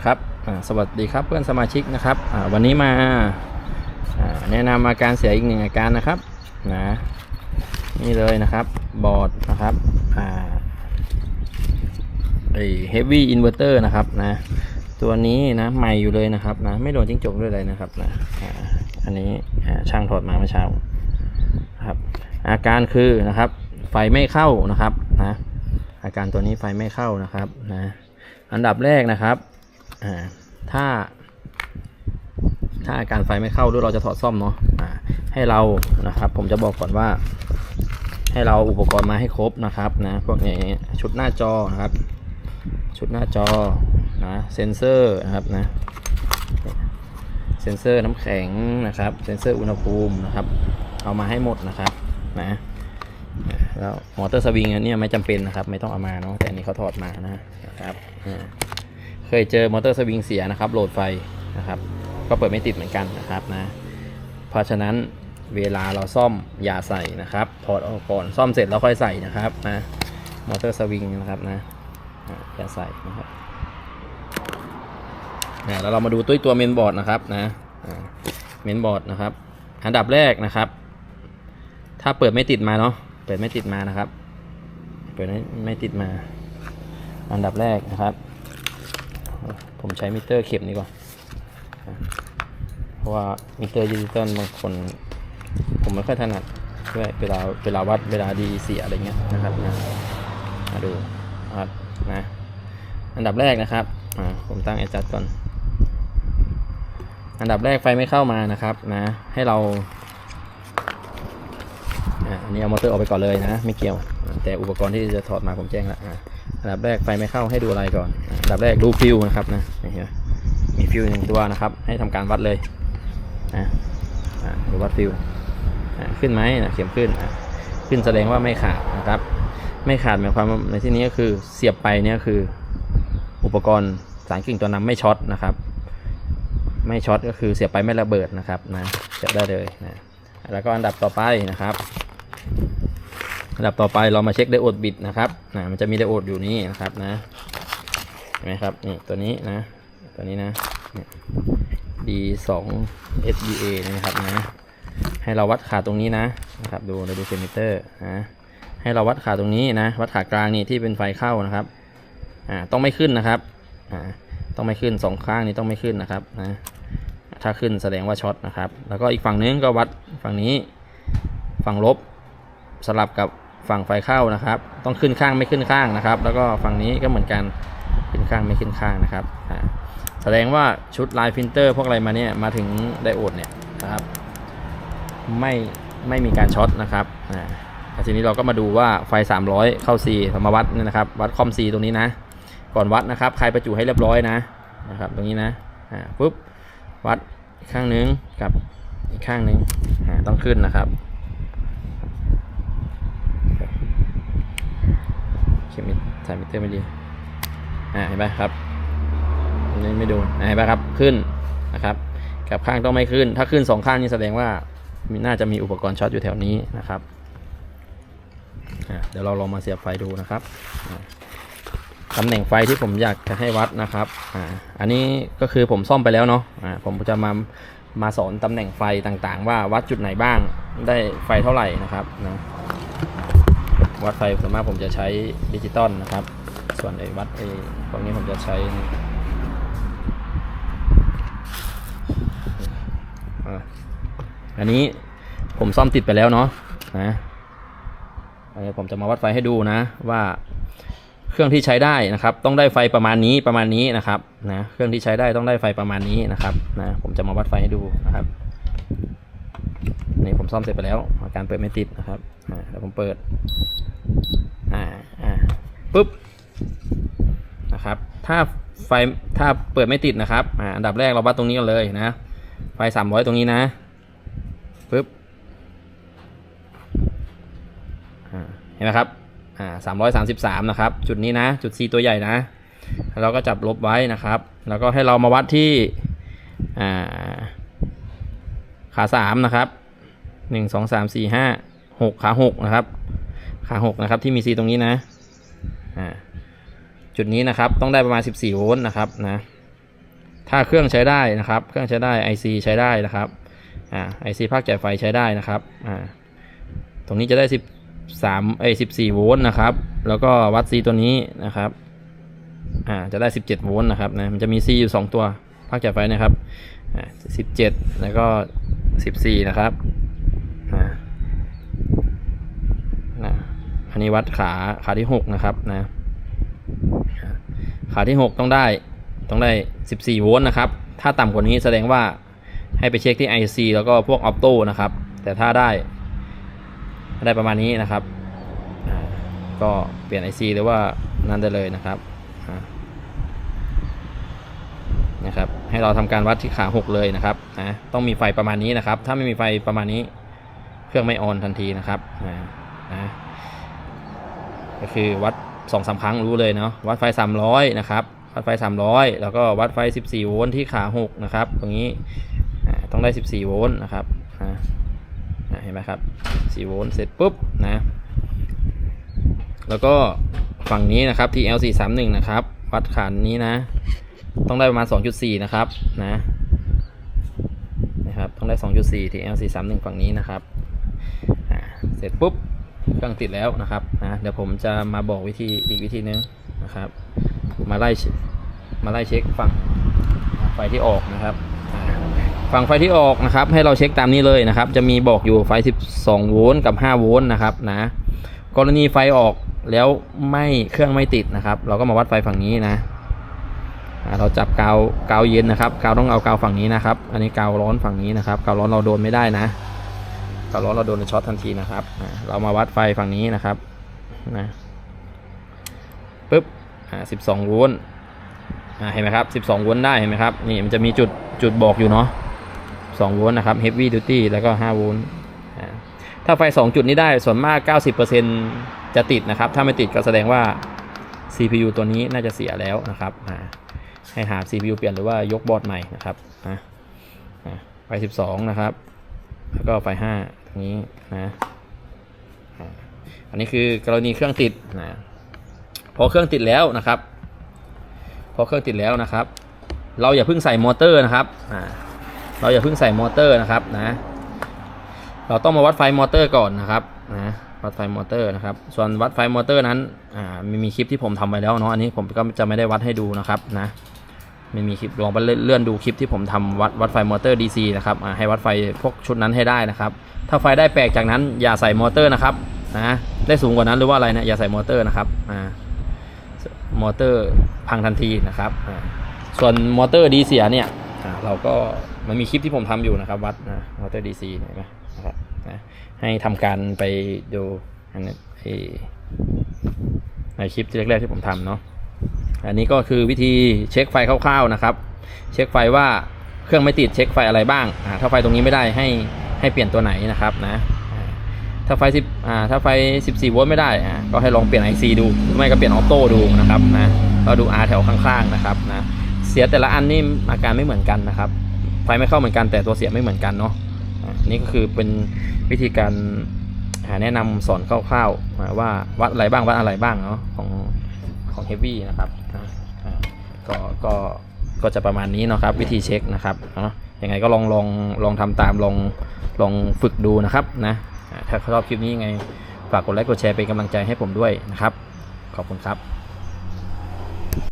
นะครับสวัสดีครับเพื่อนสมาชิกนะครับวันนี้มาแนะนำอาการเสียอีกหนึ่งอาการนะครับนะนี่เลยนะครับบอร์ดนะครับไอเฮฟวี่อินเวอร์เตอร์นะครับนะตัวนี้นะใหม่อยู่เลยนะครับนะไม่โดนจิ้งจกด้วยเลยนะครับนะอันนี้ช่างถอดมาเมื่อเช้าครับอาการคือนะครับ ไฟไม่เข้านะครับนะอาการตัวนี้ไฟไม่เข้านะครับนะอันดับแรกนะครับ ถ้า ถ้าอาการไฟไม่เข้าด้วยเราจะถอดซ่อมเนาะให้เรานะครับ ผมจะบอกก่อนว่า ให้เราอุปกรณ์มาให้ครบนะครับนะพวกนี้ชุดหน้าจอนะครับ ชุดหน้าจอนะเซนเซอร์นะครับนะเซนเซอร์น้ำแข็งนะครับเซนเซอร์อุณหภูมินะครับ เอามาให้หมดนะครับนะแล้วมอเตอร์สวิงอันเนี้ยไม่จำเป็นนะครับ ไม่ต้องเอามาเนาะแต่อันนี้เขาถอดมานะนะครับอ่า เคยเจอมอเตอร์สวิงเสียนะครับโหลดไฟนะครับ ก็เปิดไม่ติดเหมือนกันนะครับนะเพราะฉะนั้นเวลาเราซ่อมอย่าใส่นะครับถอดออกก่อนซ่อมเสร็จแล้วค่อยใส่นะครับนะมอเตอร์สวิงนะครับนะอย่าใส่นะครับแล้วเรามาดูตัวตัวเมนบอร์ดนะครับนะเมนบอร์ดนะครับ อันดับแรกนะครับ ถ้าเปิดไม่ติดมาเนาะเปิดไม่ติดมานะครับ เปิดไม่ไม่ติดมา อันดับแรกนะครับ ผมใช้มิเตอร์เข็มดีกว่า เพราะว่ามิเตอร์ดิจิตอลบางคน ผมไม่ค่อยถนัดด้วยเวลาเวลาวัดเวลาดีเสียอะไรเงี้ยนะครับนะมาดูวัดนะอันดับแรกนะครับผมตั้งแอดจัดก่อน อันดับแรกไฟไม่เข้ามานะครับนะให้เราอ่าอันนี้เอามอเตอร์ออกไปก่อนเลยนะ ไม่เกี่ยว แต่อุปกรณ์ที่จะถอดมาผมแจ้งแล้ว อันดับแรกไฟไม่เข้าให้ดูอะไรก่อนอันดับแรกดูฟิวนะครับนะเห็นมีฟิวหนึ่งตัวนะครับ ให้ทำการวัดเลยนะดูวัดฟิวขึ้นไหมนะเข็มขึ้นขึ้นแสดงว่าไม่ขาดนะครับ ไม่ขาดหมายความในที่นี้ก็คือเสียบไปเนี่ยคือ อุปกรณ์สารกึ่งตัวนำไม่ช็อตนะครับ ไม่ช็อตก็คือเสียบไปไม่ระเบิดนะครับนะเสียบได้เลยนะแล้วก็อันดับต่อไปนะครับ อันดับต่อไปเรามาเช็คไดโอดบิดนะครับนะมันจะมีไดโอดอยู่นี่นะครับนะเห็นไหมครับนี่ตัวนี้นะตัวนี้นะ D 2 SDA นะครับนะให้เราวัดขาตรงนี้นะนะครับดูเราดูเซนมิเตอร์นะให้เราวัดขาตรงนี้นะ วัดขากลางนี่ที่เป็นไฟเข้านะครับอ่าต้องไม่ขึ้นนะครับอ่าต้องไม่ขึ้นสองข้างนี้ต้องไม่ขึ้นนะครับนะถ้าขึ้นแสดงว่าช็อตนะครับ แล้วก็อีกฝั่งนึงก็วัดฝั่งนี้ฝั่งลบสลับกับ ฝั่งไฟเข้านะครับ ต้องขึ้นข้างไม่ขึ้นข้างนะครับ แล้วก็ฝั่งนี้ก็เหมือนกันขึ้นข้างไม่ขึ้นข้างนะครับแสดงว่าชุดลายฟิลเตอร์พวกอะไรมาเนี่ยมาถึงไดโอดเนี่ยนะครับไม่ไม่มีการช็อตนะครับอ่าทีนี้เราก็มาดูว่าไฟ 300 เข้า C เรามาวัดเนี่ยนะครับ วัดคอม C ตรงนี้นะ ก่อนวัดนะครับใครประจุให้เรียบร้อยนะนะครับ ตรงนี้นะอ่าปุ๊บวัดข้างนึงกับอีกข้างนึงอ่าต้องขึ้นนะครับ เข็มมิสายมิเตอร์ไม่ดี อ่าเห็นไหมครับอันนี้ไม่โดนอ่าเห็นไหมครับขึ้นนะครับกับข้างต้องไม่ขึ้น ถ้าขึ้นสองข้างนี่แสดงว่ามีน่าจะมีอุปกรณ์ช็อตอยู่แถวนี้นะครับอะเดี๋ยวเราลองมาเสียบไฟดูนะครับตำแหน่งไฟที่ผมอยากจะให้วัดนะครับอ่าอันนี้ก็คือผมซ่อมไปแล้วเนาะอ่าผมจะมามาสอนตำแหน่งไฟต่างๆ ว่าวัดจุดไหนบ้างได้ไฟเท่าไหร่นะครับนะ วัดไฟส่วนมากผมจะใช้ดิจิตอลนะครับ ส่วนไอ้วัดไอ้พวกนี้ผมจะใช้อันนี้ผมซ่อมติดไปแล้วเนาะนะอันนี้ผมจะมาวัดไฟให้ดูนะ ว่าเครื่องที่ใช้ได้นะครับ ต้องได้ไฟประมาณนี้ประมาณนี้นะครับนะเครื่องที่ใช้ได้ต้องได้ไฟประมาณนี้นะครับนะผมจะมาวัดไฟให้ดูนะครับ นี่ผมซ่อมเสร็จไปแล้ว อาการเปิดไม่ติดนะครับอ่าเดี๋ยวผมเปิดอ่าอ่าปุ๊บนะครับ ถ้าไฟถ้าเปิดไม่ติดนะครับอ่าอันดับแรกเราวัดตรงนี้กันเลยนะ ไฟสามร้อยตรงนี้นะปึ๊บเห็นไหมครับอ่าสามร้อยสามสิบสามนะครับ จุดนี้นะ จุด C ตัวใหญ่นะ เราก็จับลบไว้นะครับ แล้วก็ให้เรามาวัดที่อ่า ขาสามนะครับหนึ่งสองสามสี่ห้าหกขาหกนะครับ ขาหกนะครับที่มี C ตรงนี้นะอ่าจุดนี้นะครับต้องได้ประมาณสิบสี่โวลต์นะครับนะถ้าเครื่องใช้ได้นะครับ เครื่องใช้ได้ IC ใช้ได้นะครับอ่า IC ภาคจ่ายไฟใช้ได้นะครับอ่าตรงนี้จะได้ 13เอ้14 โวลต์นะครับ แล้วก็วัด C ตัวนี้นะครับอ่าจะได้ 17 โวลต์นะครับนะมันจะมี C อยู่ 2 ตัวภาคจ่ายไฟนะครับอ่า17 แล้วก็ 14นะครับอ่านะอันนี้วัดขาขาที่6นะครับนะขาที่6ต้องได้ต้องได้14โวลต์นะครับ ถ้าต่ำกว่านี้แสดงว่าให้ไปเช็คที่ IC แล้วก็พวกออ t โต้นะครับ แต่ถ้าได้ได้ประมาณนี้นะครับ ก็เปลี่ยน IC หรือว่านั้นได้เลยนะครับนะครับ ให้เราทำการวัดที่ขา 6 เลยนะครับ นะต้องมีไฟประมาณนี้นะครับ ถ้าไม่มีไฟประมาณนี้เครื่องไม่ออนทันทีนะครับนะนะก็คือวัด2อสาครั้งรู้เลยเนาะวัดไฟ 300 นะครับ วัดไฟ 300 แล้วก็วัดไฟ 14 โวลต์ที่ขา 6 นะครับ ตรงนี้ต้องได้ 14 โวลต์นะครับอ่าอ่าเห็นไหมครับ 4 โวลต์เสร็จปุ๊บนะแล้วก็ฝั่งนี้นะครับ TL431 นะครับ วัดขานนี้นะ ต้องได้ประมาณ 2.4 นะครับนะนะครับต้อง ได้ 2.4 TL431 ฝั่งนี้นะครับเสร็จปุ๊บเครื่องติดแล้วนะครับนะเดี๋ยวผมจะมาบอกวิธีอีกวิธีนึงนะครับ มาไล่มาไล่เช็คฝั่งไฟที่ออกนะครับฝั่งไฟที่ออกนะครับ ให้เราเช็คตามนี้เลยนะครับ จะมีบอกอยู่ไฟ 12 โวลต์กับ 5 โวลต์นะครับนะกรณีไฟออกแล้วไม่เครื่องไม่ติดนะครับ เราก็มาวัดไฟฝั่งนี้นะ เราจับกาวกาวเย็นนะครับกาวต้องเอากาวฝั่งนี้นะครับ อันนี้กาวร้อนฝั่งนี้นะครับกาวร้อนเราโดนไม่ได้นะกาวร้อนเราโดนช็อตทันทีนะครับเรามาวัดไฟฝั่งนี้นะครับนะปึ๊บอ่าสิบสองโวลต์อ่าเห็นไหมครับสิบสองโวลต์ได้เห็นไหมครับนี่มันจะมีจุดจุดบอกอยู่เนาะสองโวลต์นะครับ heavy duty แล้วก็ห้าโวลต์ถ้าไฟสองจุดนี้ได้ส่วนมาก 90%จะติดนะครับ ถ้าไม่ติดก็แสดงว่า CPU ตัวนี้น่าจะเสียแล้วนะครับอ่า ให้หา CPU เปลี่ยนหรือว่ายกบอร์ดใหม่นะครับนะไฟ 12 นะครับ แล้วก็ไฟห้าตรงนี้นะอันนี้คือกรณีเครื่องติดนะพอเครื่องติดแล้วนะครับ พอเครื่องติดแล้วนะครับ เราอย่าเพิ่งใส่มอเตอร์นะครับเราอย่าเพิ่งใส่มอเตอร์นะครับนะ เราต้องมาวัดไฟมอเตอร์ก่อนนะครับนะวัดไฟมอเตอร์นะครับ ส่วนวัดไฟมอเตอร์นั้น อ่ามีมีคลิปที่ผมทำไปแล้วเนาะ อันนี้ผมก็จะไม่ได้วัดให้ดูนะครับนะ ไม่มีคลิปลองไปเลื่อนดูคลิปที่ผมทำวัดวัดไฟมอเตอร์ DC นะครับให้วัดไฟพวกชุดนั้นให้ได้นะครับ ถ้าไฟได้แปลกจากนั้นอย่าใส่มอเตอร์นะครับนะได้สูงกว่านั้นหรือว่าอะไรนะอย่าใส่มอเตอร์นะครับอ่ามอเตอร์พังทันทีนะครับส่วนมอเตอร์ดีเสียเนี่ยเราก็มันมีคลิปที่ผมทำอยู่นะครับ วัดนะมอเตอร์ DC เห็นไหมนะครับให้ทำการไปดูอันนี้ในคลิปแรกๆที่ผมทำเนาะ อันนี้ก็คือวิธีเช็คไฟคร่าวๆนะครับ เช็คไฟว่าเครื่องไม่ติดเช็คไฟอะไรบ้างอ่าถ้าไฟตรงนี้ไม่ได้ให้ให้เปลี่ยนตัวไหนนะครับนะถ้าไฟ10อ่าถ้าไฟ 14 โวลต์ไม่ได้อ่าก็ให้ลองเปลี่ยน IC ดูหรือไม่ก็เปลี่ยนออโต้ดูนะครับนะก็ดู R แถวข้างๆนะครับนะเสียแต่ละอันนี่อาการไม่เหมือนกันนะครับ ไฟไม่เข้าเหมือนกันแต่ตัวเสียไม่เหมือนกันเนาะอ่านี่ก็คือเป็นวิธีการหาแนะนำสอนคร่าวๆว่าวัดอะไรบ้างวัดอะไรบ้างเนาะของ ของ Heavy นะครับก็ก็ก็จะประมาณนี้เนาะครับวิธีเช็คนะครับเนาะยังไงก็ลองลองลองทำตามลองลองฝึกดูนะครับนะถ้าชอบคลิปนี้ยังไงฝากกดไลค์กดแชร์เป็นกำลังใจให้ผมด้วยนะครับ ขอบคุณครับ